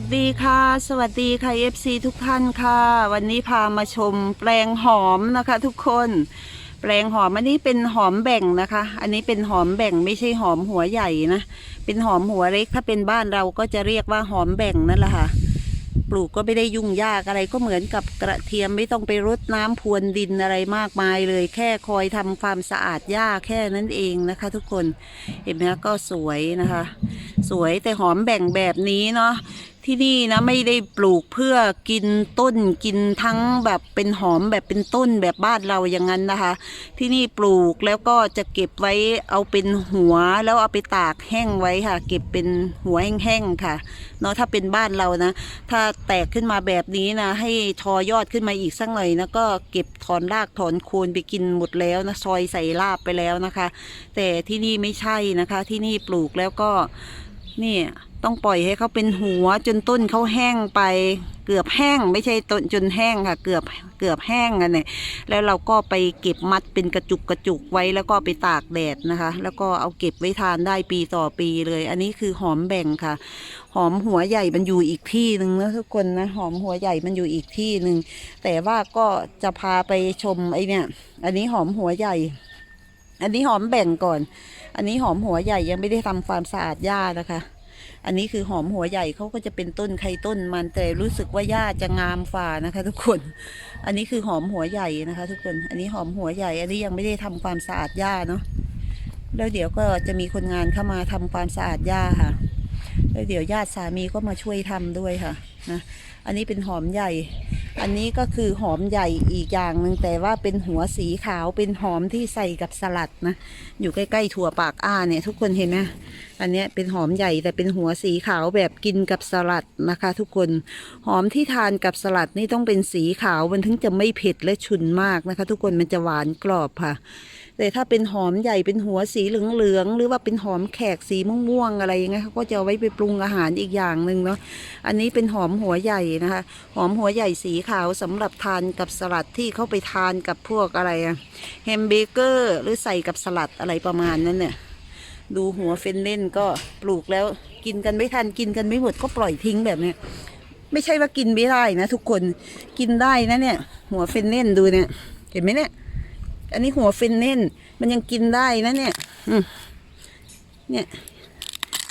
สดีค่ะ สวัสดีค่ะ FC ทุกท่านค่ะ วันนี้พามาชมแปลงหอมนะคะทุกคน แปลงหอมอันนี้เป็นหอมแบ่งนะคะ อันนี้เป็นหอมแบ่งไม่ใช่หอมหัวใหญ่นะ เป็นหอมหัวเล็กถ้าเป็นบ้านเราก็จะเรียกว่าหอมแบ่งนั่นแหละค่ะ ปลูกก็ไม่ได้ยุ่งยากอะไรก็เหมือนกับกระเทียมไม่ต้องไปรดน้ำพรวนดินอะไรมากมายเลย แค่คอยทำความสะอาดหญ้าแค่นั้นเองนะคะ ทุกคน เห็นไหมคะก็สวยนะคะ สวยแต่หอมแบ่งแบบนี้เนาะ ที่นี่นะไม่ได้ปลูกเพื่อกินต้นกินทั้งแบบเป็นหอมแบบเป็นต้นแบบบ้านเราอย่างนั้นนะคะ ที่นี่ปลูกแล้วก็จะเก็บไว้เอาเป็นหัวแล้วเอาไปตากแห้งไว้ค่ะ เก็บเป็นหัวแห้งๆค่ะเนาะถ้าเป็นบ้านเรานะ ถ้าแตกขึ้นมาแบบนี้นะ ให้ทอยอดขึ้นมาอีกสักหน่อยนะก็เก็บถอนรากถอนโคนไปกินหมดแล้วนะซอยใส่ลาบไปแล้วนะคะ แต่ที่นี่ไม่ใช่นะคะที่นี่ปลูกแล้วก็ นี่ต้องปล่อยให้เขาเป็นหัวจนต้นเขาแห้งไป เกือบแห้งไม่ใช่ต้นจนแห้งค่ะ เกือบเกือบแห้งกันเนี่ยแล้วเราก็ไปเก็บมัดเป็นกระจุกกระจุกไว้แล้วก็ไปตากแดดนะคะ แล้วก็เอาเก็บไว้ทานได้ปีต่อปีเลย อันนี้คือหอมแบ่งค่ะ หอมหัวใหญ่มันอยู่อีกที่หนึ่งนะทุกคนนะหอมหัวใหญ่มันอยู่อีกที่หนึ่งแต่ว่าก็จะพาไปชมไอเนี่ย อันนี้หอมหัวใหญ่ อันนี้หอมแบ่งก่อน อันนี้หอมหัวใหญ่ยังไม่ได้ทำความสะอาดหญ้านะคะ อันนี้คือหอมหัวใหญ่เขาก็จะเป็นต้นไข่ต้นมันแต่รู้สึกว่าหญ้าจะงามฝ่านะคะ ทุกคน อันนี้คือหอมหัวใหญ่นะคะ ทุกคน อันนี้หอมหัวใหญ่ อันนี้ยังไม่ได้ทำความสะอาดหญ้าเนาะ แล้วเดี๋ยวก็จะมีคนงานเข้ามาทำความสะอาดหญ้าค่ะ แล้วเดี๋ยวญาติสามีก็มาช่วยทำด้วยค่ะ นะอันนี้เป็นหอมใหญ่ อันนี้ก็คือหอมใหญ่อีกอย่างหนึ่งแต่ว่าเป็นหัวสีขาวเป็นหอมที่ใส่กับสลัดนะอยู่ใกล้ๆถั่วปากอ้าเนี่ยทุกคนเห็นไหมอันนี้เป็นหอมใหญ่แต่เป็นหัวสีขาวแบบกินกับสลัดนะคะ ทุกคนหอมที่ทานกับสลัดนี่ต้องเป็นสีขาวมันถึงจะไม่เผ็ดและฉุนมากนะคะ ทุกคนมันจะหวานกรอบค่ะ แต่ถ้าเป็นหอมใหญ่เป็นหัวสีเหลืองๆหรือว่าเป็นหอมแขกสีม่วงๆอะไรอย่างเงี้ยเขาก็จะเอาไว้ไปปรุงอาหารอีกอย่างหนึ่งเนาะอันนี้เป็นหอมหัวใหญ่นะคะ หอมหัวใหญ่สีขาวสำหรับทานกับสลัดที่เขาไปทานกับพวกอะไรอะแฮมเบเกอร์หรือใส่กับสลัดอะไรประมาณนั้นเนี่ยดูหัวเฟนเล่นก็ปลูกแล้วกินกันไม่ทันกินกันไม่หมดก็ปล่อยทิ้งแบบเนี้ยไม่ใช่ว่ากินไม่ได้นะทุกคนกินได้นะเนี่ย หัวเฟนเล่นดูเนี่ย เห็นไหมเนี่ย อันนี้หัวเฟนเล่น มันยังกินได้นะเนี่ยเนี่ย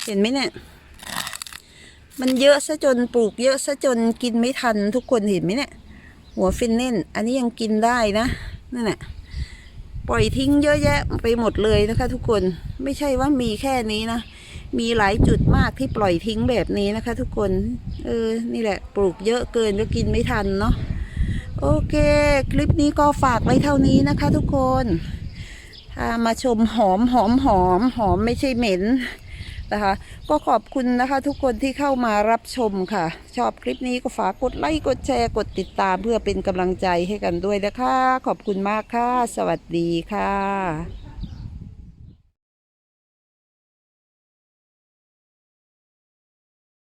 เห็นไหมเนี่ย มันเยอะซะจนปลูกเยอะซะจนกินไม่ทันทุกคนเห็นไหมเนี่ย หัวฟินเน่น อันนี้ยังกินได้นะนั่นแหละปล่อยทิ้งเยอะแยะไปหมดเลยนะคะ ทุกคนไม่ใช่ว่ามีแค่นี้นะมีหลายจุดมากที่ปล่อยทิ้งแบบนี้นะคะ ทุกคน เออ นี่แหละ ปลูกเยอะเกินแล้วกินไม่ทันเนาะ โอเค คลิปนี้ก็ฝากไว้เท่านี้นะคะทุกคนถ้ามาชมหอมหอมหอมหอมไม่ใช่เหม็นนะคะก็ขอบคุณนะคะทุกคนที่เข้ามารับชมค่ะ ชอบคลิปนี้ก็ฝากกดไลค์กดแชร์กดติดตามเพื่อเป็นกำลังใจให้กันด้วยนะคะ ขอบคุณมากค่ะ สวัสดีค่ะ